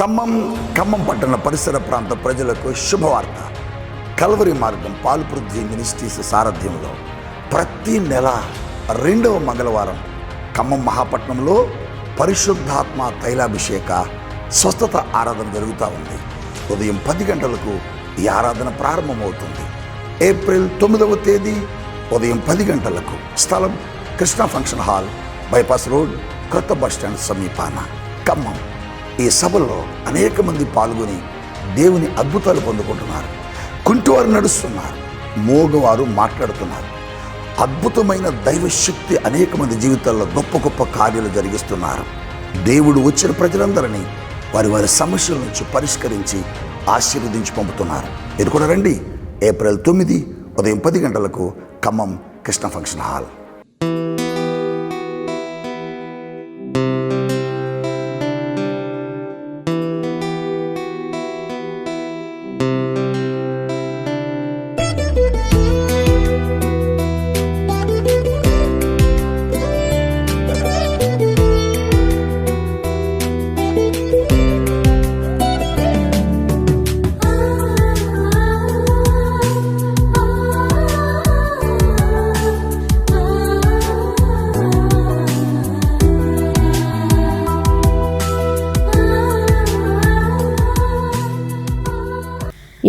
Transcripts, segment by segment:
ఖమ్మం ఖమ్మం పట్టణ పరిసర ప్రాంత ప్రజలకు శుభవార్త. కల్వరి మార్గం పాల్పృథ్వీ మినిస్ట్రీస్ సారథ్యంలో ప్రతి నెల రెండవ మంగళవారం ఖమ్మం మహాపట్నంలో పరిశుద్ధాత్మ తైలాభిషేక స్వస్థత ఆరాధన జరుగుతూ ఉంది. ఉదయం పది గంటలకు ఈ ఆరాధన ప్రారంభమవుతుంది. ఏప్రిల్ తొమ్మిదవ తేదీ ఉదయం పది గంటలకు స్థలం Krishna function hall bypass road కొత్త బస్టాండ్ సమీపాన ఖమ్మం. ఈ సభలో అనేక మంది పాల్గొని దేవుని అద్భుతాలు పొందుకుంటున్నారు. కుంటివారు నడుస్తున్నారు. మోగవారు మాట్లాడుతున్నారు. అద్భుతమైన దైవశక్తి అనేక మంది జీవితాల్లో గొప్ప గొప్ప కార్యాలు జరిగిస్తున్నారు. దేవుడు వచ్చిన ప్రజలందరినీ వారి వారి సమస్యల నుంచి పరిష్కరించి ఆశీర్వదించి పంపుతున్నారు. ఇది కూడా రండి. ఏప్రిల్ తొమ్మిది ఉదయం పది గంటలకు ఖమ్మం కృష్ణ ఫంక్షన్ హాల్.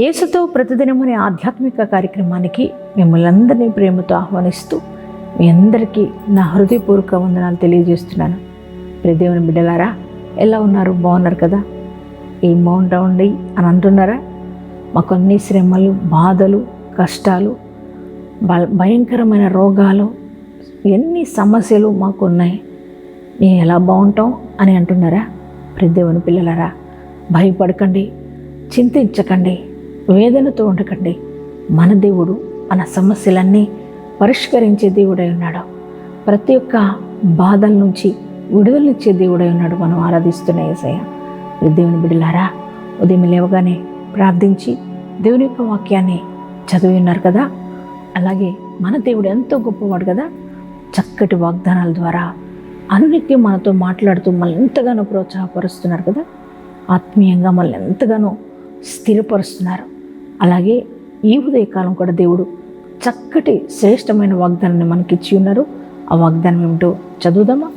యేసుతో ప్రతిదినం అనే ఆధ్యాత్మిక కార్యక్రమానికి మిమ్మల్ని అందరినీ ప్రేమతో ఆహ్వానిస్తూ మీ అందరికీ నా హృదయపూర్వక వందనాలు తెలియజేస్తున్నాను. ప్రదేవుని బిడ్డలారా ఎలా ఉన్నారు? బాగున్నారు కదా? ఏం బాగుంటామండి అని అంటున్నారా? మాకు అన్ని శ్రమలు బాధలు కష్టాలు భయంకరమైన రోగాలు ఎన్ని సమస్యలు మాకు ఉన్నాయి మేము ఎలా బాగుంటాం అని అంటున్నారా? ప్రదేవుని పిల్లలారా భయపడకండి చింతించకండి. వేదనతో ఉండకండి. మన దేవుడు మన సమస్యలన్నీ పరిష్కరించే దేవుడై ఉన్నాడు. ప్రతి ఒక్క బాధల నుంచి విడుదలనిచ్చే దేవుడై ఉన్నాడు మనం ఆరాధిస్తున్న ఏసయ్య. దేవుని బిడ్డలారా ఉదయం లేవగానే ప్రార్థించి దేవుని యొక్క వాక్యాన్ని చదివి ఉన్నారు కదా? అలాగే మన దేవుడు ఎంతో గొప్పవాడు కదా? చక్కటి వాగ్దానాల ద్వారా అన్నిటినీ మనతో మాట్లాడుతూ మనల్ని ఎంతగానో ప్రోత్సాహపరుస్తున్నారు కదా? ఆత్మీయంగా మనల్ని ఎంతగానో స్థిరపరుస్తున్నారు. అలాగే ఈ ఉదయకాలం కూడా దేవుడు చక్కటి శ్రేష్టమైన వాగ్దానాన్ని మనకిచ్చి ఉన్నారు. ఆ వాగ్దానం ఏమిటో చదువుదామా?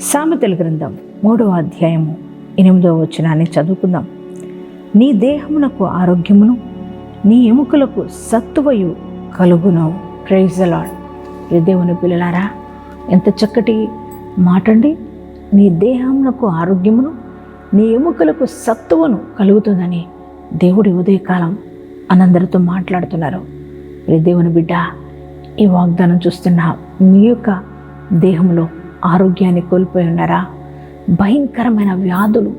సామెతల గ్రంథం మూడవ అధ్యాయము ఎనిమిదవ వచనాన్ని చదువుకుందాం. నీ దేహమునకు ఆరోగ్యమును నీ ఎముకలకు సత్తువయు కలుగును. ప్రైజలాడ్ ఏ దేవుని పిల్లలారా ఎంత చక్కటి మాటండి. నీ దేహమునకు ఆరోగ్యమును నీ ఎముకలకు సత్తువను కలుగుతుందని దేవుడి ఉదయకాలం అనందరితో మాట్లాడుతున్నారు. దేవుని బిడ్డ ఈ వాగ్దానం చూస్తున్న మీ యొక్క దేహంలో ఆరోగ్యాన్ని కోల్పోయి ఉన్నారా? భయంకరమైన వ్యాధులు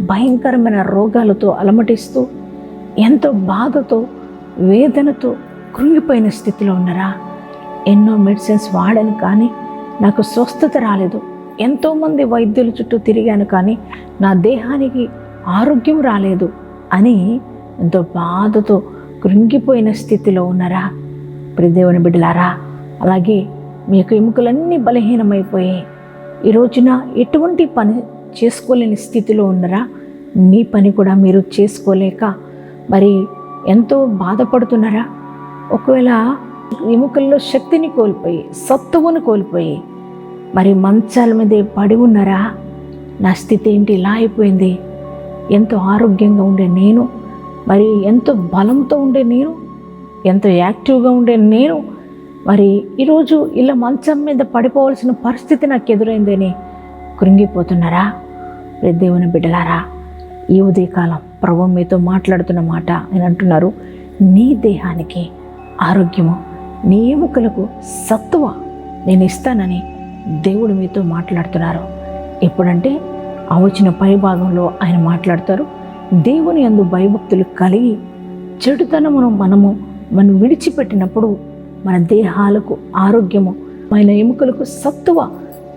భయంకరమైన రోగాలతో అలమటిస్తూ ఎంతో బాధతో వేదనతో కృంగిపోయిన స్థితిలో ఉన్నారా? ఎన్నో మెడిసిన్స్ వాడాను కానీ నాకు స్వస్థత రాలేదు. ఎంతోమంది వైద్యుల చుట్టూ తిరిగాను కానీ నా దేహానికి ఆరోగ్యం రాలేదు అని ఎంతో బాధతో కృంగిపోయిన స్థితిలో ఉన్నారా? ప్రదేవుని బిడ్డలారా అలాగే మీ యొక్క ఎముకలన్నీ బలహీనమైపోయాయి ఈ రోజున ఎటువంటి పని చేసుకోలేని స్థితిలో ఉన్నారా? మీ పని కూడా మీరు చేసుకోలేక మరి ఎంతో బాధపడుతున్నారా? ఒకవేళ ఎముకల్లో శక్తిని కోల్పోయి సత్తువును కోల్పోయి మరి మంచాల మీదే పడి ఉన్నారా? నా స్థితి ఏంటి? ఇలా అయిపోయింది. ఎంతో ఆరోగ్యంగా ఉండే నేను మరి ఎంతో బలంతో ఉండే నేను ఎంత యాక్టివ్గా ఉండే నేను మరి ఈరోజు ఇలా మంచం మీద పడిపోవాల్సిన పరిస్థితి నాకు ఎదురైందని కృంగిపోతున్నారా? దేవుని బిడ్డలారా ఈ ఉదయకాలం ప్రభు మీతో మాట్లాడుతున్న మాట అని అంటున్నారు నీ దేహానికి ఆరోగ్యము నీ ఎముకలకు సత్తువ నేను ఇస్తానని దేవుడు మీతో మాట్లాడుతున్నారు. ఎప్పుడంటే ఆ వచ్చిన పై భాగంలో ఆయన మాట్లాడతారు దేవుని అందు భయభక్తులు కలిగి చెడుతనమును మనము మనం విడిచిపెట్టినప్పుడు మన దేహాలకు ఆరోగ్యము మన ఎముకలకు సత్తువ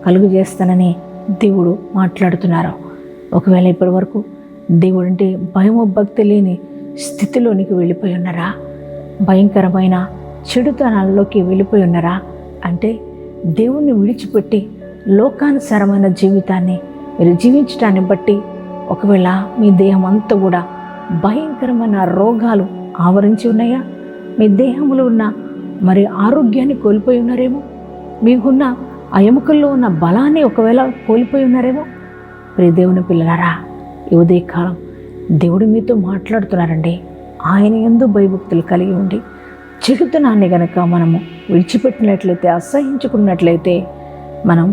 కలుగు చేస్తానని దేవుడు మాట్లాడుతున్నారు. ఒకవేళ ఇప్పటి వరకు దేవుడు అంటే భయము భక్తి లేని స్థితిలోనికి వెళ్ళిపోయి ఉన్నారా? భయంకరమైన చెడుతనాల్లోకి వెళ్ళిపోయి ఉన్నారా? అంటే దేవుణ్ణి విడిచిపెట్టి లోకానుసారమైన జీవితాన్ని మీరు జీవించడాన్ని బట్టి ఒకవేళ మీ దేహం అంతా కూడా భయంకరమైన రోగాలు ఆవరించి ఉన్నాయా? మీ దేహంలో ఉన్న మరి ఆరోగ్యాన్ని కోల్పోయి ఉన్నారేమో? మీకున్న ఆ ఎముకల్లో ఉన్న బలాన్ని ఒకవేళ కోల్పోయి ఉన్నారేమో? ప్రియ దేవుని పిల్లలారా ఈ ఉదయకాలం దేవుడు మీతో మాట్లాడుతున్నారండి. ఆయన ఎందు భయభక్తులు కలిగి ఉండి చెడుతనాన్ని గనక మనము విడిచిపెట్టినట్లయితే అసహించుకున్నట్లయితే మనం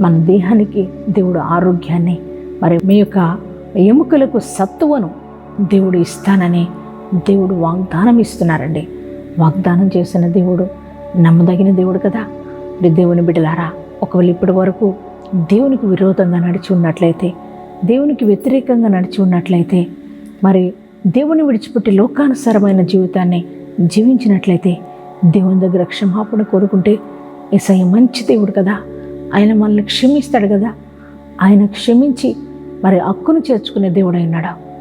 మన దేహానికి దేవుడు ఆరోగ్యాన్ని మరి మీ యొక్క ఎముకలకు సత్తువను దేవుడు ఇస్తానని దేవుడు వాగ్దానం ఇస్తున్నారండి వాగ్దానం చేసిన దేవుడు నమ్మదగిన దేవుడు కదా. మరి దేవుని బిడ్డలారా ఒకవేళ ఇప్పటి వరకు దేవునికి విరోధంగా నడిచి ఉన్నట్లయితే దేవునికి వ్యతిరేకంగా నడిచి ఉన్నట్లయితే మరి దేవుని విడిచిపెట్టి లోకానుసారమైన జీవితాన్ని జీవించినట్లయితే దేవుని దగ్గర క్షమాపణ కోరుకుంటే ఏసయ్య మంచి దేవుడు కదా. ఆయన మనల్ని క్షమిస్తాడు కదా. ఆయన క్షమించి మరి హక్కును చేర్చుకునే దేవుడు అయినాడు?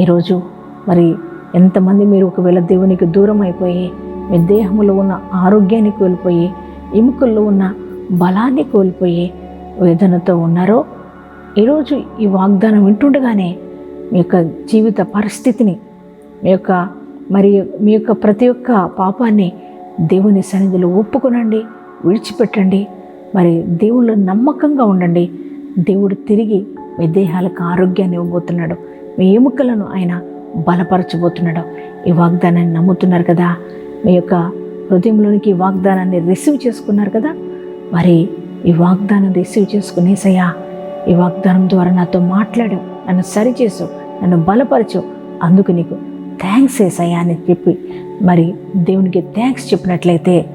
ఈరోజు మరి ఎంతమంది మీరు ఒకవేళ దేవునికి దూరం అయిపోయి మీ దేహంలో ఉన్న ఆరోగ్యాన్ని కోల్పోయి ఎముకల్లో ఉన్న బలాన్ని కోల్పోయి వేదనతో ఉన్నారో ఈరోజు ఈ వాగ్దానం వింటుండగానే మీ యొక్క జీవిత పరిస్థితిని మీ యొక్క మరి మీ యొక్క ప్రతి ఒక్క పాపాన్ని దేవుని సన్నిధిలో ఒప్పుకొనండి విడిచిపెట్టండి. మరి దేవుళ్ళు నమ్మకంగా ఉండండి. దేవుడు తిరిగి మీ దేహాలకు ఆరోగ్యాన్ని ఇవ్వబోతున్నాడు. మీ ఎముకలను ఆయన బలపరచబోతున్నాడు. ఈ వాగ్దానాన్ని నమ్ముతున్నారు కదా? మీ యొక్క హృదయంలోనికి ఈ వాగ్దానాన్ని రిసీవ్ చేసుకున్నారు కదా? మరి ఈ వాగ్దానం రిసీవ్ చేసుకునేసయ్యా ఈ వాగ్దానం ద్వారా నాతో మాట్లాడు నన్ను సరిచేసు నన్ను బలపరచు. అందుకు నీకు థ్యాంక్స్ ఏసయ్యా అని చెప్పి మరి దేవునికి థ్యాంక్స్ చెప్పినట్లయితే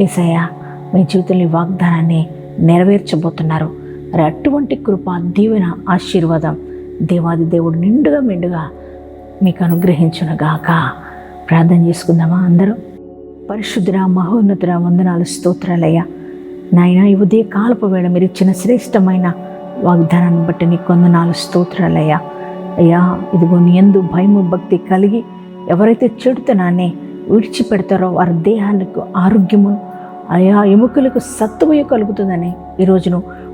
ఏసయ్యా మీ జీవితంలో ఈ వాగ్దానాన్ని నెరవేర్చబోతున్నారు. మరి అటువంటి కృప దీవెన ఆశీర్వాదం దేవాది దేవుడు నిండుగా మెండుగా మీకు అనుగ్రహించునుగాక ప్రార్థన చేసుకుందామా అందరూ? పరిశుద్ధుర మహోన్నతుర వందనాలు స్తోత్రాలయ్యా. నాయన ఈ ఉదయ కాలపు వేళ మీరు ఇచ్చిన శ్రేష్టమైన వాగ్దానాన్ని బట్టి నీకు వందనాలు స్తోత్రాలయ్యా. అయ్యా ఇదిగో నీ ఎందు భయము భక్తి కలిగి ఎవరైతే చెడుతనాన్ని విడిచిపెడతారో వారి దేహాలకు ఆరోగ్యము అయా ఎముకలకు సత్తువయ కలుగుతుందని ఈ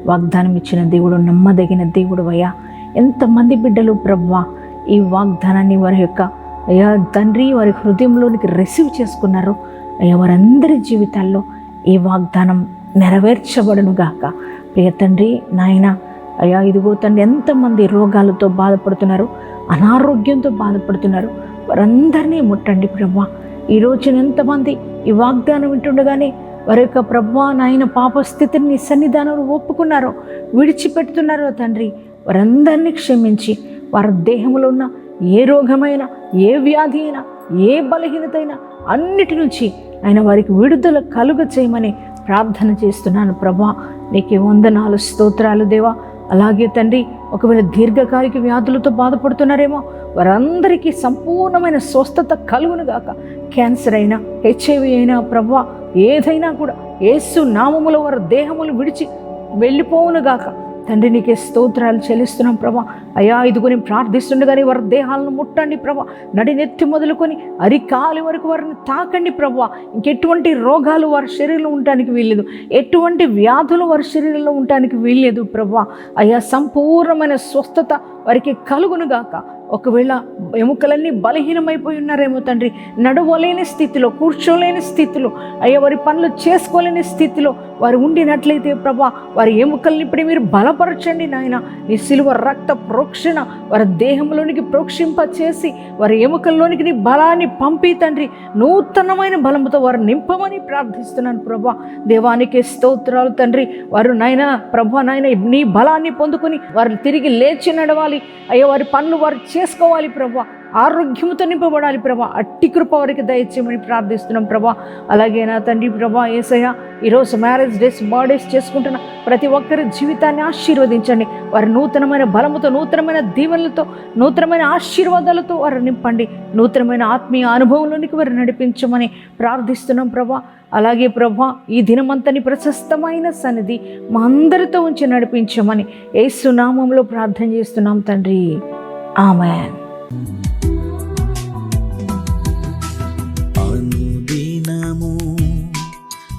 వాగ్దానం ఇచ్చిన దేవుడు నమ్మదగిన దేవుడు అయ్యా. ఎంతమంది బిడ్డలు ప్రవ్వా ఈ వాగ్దానాన్ని వారి యొక్క అయ్యా తండ్రి వారి హృదయంలోనికి రిసీవ్ చేసుకున్నారు. అయ్యా వారందరి జీవితాల్లో ఈ వాగ్దానం నెరవేర్చబడును గాక ప్రియ తండ్రి నాయన అయ్యా ఇదిగో తండ్రి ఎంతమంది రోగాలతో బాధపడుతున్నారు అనారోగ్యంతో బాధపడుతున్నారు వారందరినీ ముట్టండి ప్రభా. ఈ రోజున ఎంతమంది ఈ వాగ్దానం వింటుండగానే వారి యొక్క ప్రభా నాయన పాప స్థితిని నీ సన్నిధానంలో ఒప్పుకున్నారో విడిచిపెడుతున్నారో తండ్రి వారందరినీ క్షమించి వారి దేహంలో ఉన్న ఏ రోగమైనా ఏ వ్యాధి అయినా ఏ బలహీనత అయినా అన్నిటి నుంచి ఆయన వారికి విడుదల కలుగ చేయమని ప్రార్థన చేస్తున్నాను ప్రభా. నీకే వందనాలు స్తోత్రాలు దేవా. అలాగే తండ్రి ఒకవేళ దీర్ఘకాలిక వ్యాధులతో బాధపడుతున్నారేమో వారందరికీ సంపూర్ణమైన స్వస్థత కలుగును గాక. క్యాన్సర్ అయినా హెచ్ఐవి అయినా ప్రవ్వా ఏదైనా కూడా ఏసు నామములో వారి దేహములు విడిచి వెళ్ళిపోవును గాక. తండ్రి నీకే స్తోత్రాలు చెల్లిస్తున్నాం ప్రభా. అయా ఇదిగోని ప్రార్థిస్తుండగానే వారి దేహాలను ముట్టండి ప్రభా. నడినెత్తి మొదలుకొని అరికాలి వరకు వారిని తాకండి ప్రభా. ఇంకెటువంటి రోగాలు వారి శరీరంలో ఉండటానికి వీల్లేదు. ఎటువంటి వ్యాధులు వారి శరీరంలో ఉండటానికి వీల్లేదు ప్రభా. అయా సంపూర్ణమైన స్వస్థత వారికి కలుగునుగాక ఒకవేళ ఎముకలన్నీ బలహీనమైపోయి ఉన్నారేమో తండ్రి నడవలేని స్థితిలో కూర్చోలేని స్థితిలో అయ్యా వారి పనులు చేసుకోలేని స్థితిలో వారు ఉండినట్లయితే ప్రభా వారి ఎముకల్ని ఇప్పుడు మీరు బలపరచండి నాయన. నీ సిలువ రక్త ప్రోక్షణ వారి దేహంలోనికి ప్రోక్షింప చేసి వారి ఎముకల్లోనికి నీ బలాన్ని పంపి తండ్రి. నూతనమైన బలంతో వారు నింపమని ప్రార్థిస్తున్నాను ప్రభా. దేవానికి స్తోత్రాలు తండ్రి. వారు నాయన ప్రభా నాయన నీ బలాన్ని పొందుకొని వారు తిరిగి లేచి నడవాలి. అయ్యో వారి పనులు వారు చేసుకోవాలి ప్రభా. ఆరోగ్యంతో నింపబడాలి ప్రభా. అట్టి కృప వారికి దయచేయమని ప్రార్థిస్తున్నాం ప్రభా. అలాగే నా తండ్రి ప్రభా ఏసయ్య ఈరోజు మ్యారేజ్ డేస్ బర్త్డేస్ చేసుకుంటున్న ప్రతి ఒక్కరి జీవితాన్ని ఆశీర్వదించండి. వారి నూతనమైన బలముతో నూతనమైన దీవెనలతో నూతనమైన ఆశీర్వాదాలతో వారు నింపండి. నూతనమైన ఆత్మీయ అనుభవంలోనికి వారు నడిపించమని ప్రార్థిస్తున్నాం ప్రభా. అలాగే ప్రభా ఈ దినమంతని ప్రశస్తమైన సన్నిధి మా అందరితో ఉంచి నడిపించమని ఏసునామంలో ప్రార్థన చేస్తున్నాం తండ్రి. ఆమెన్.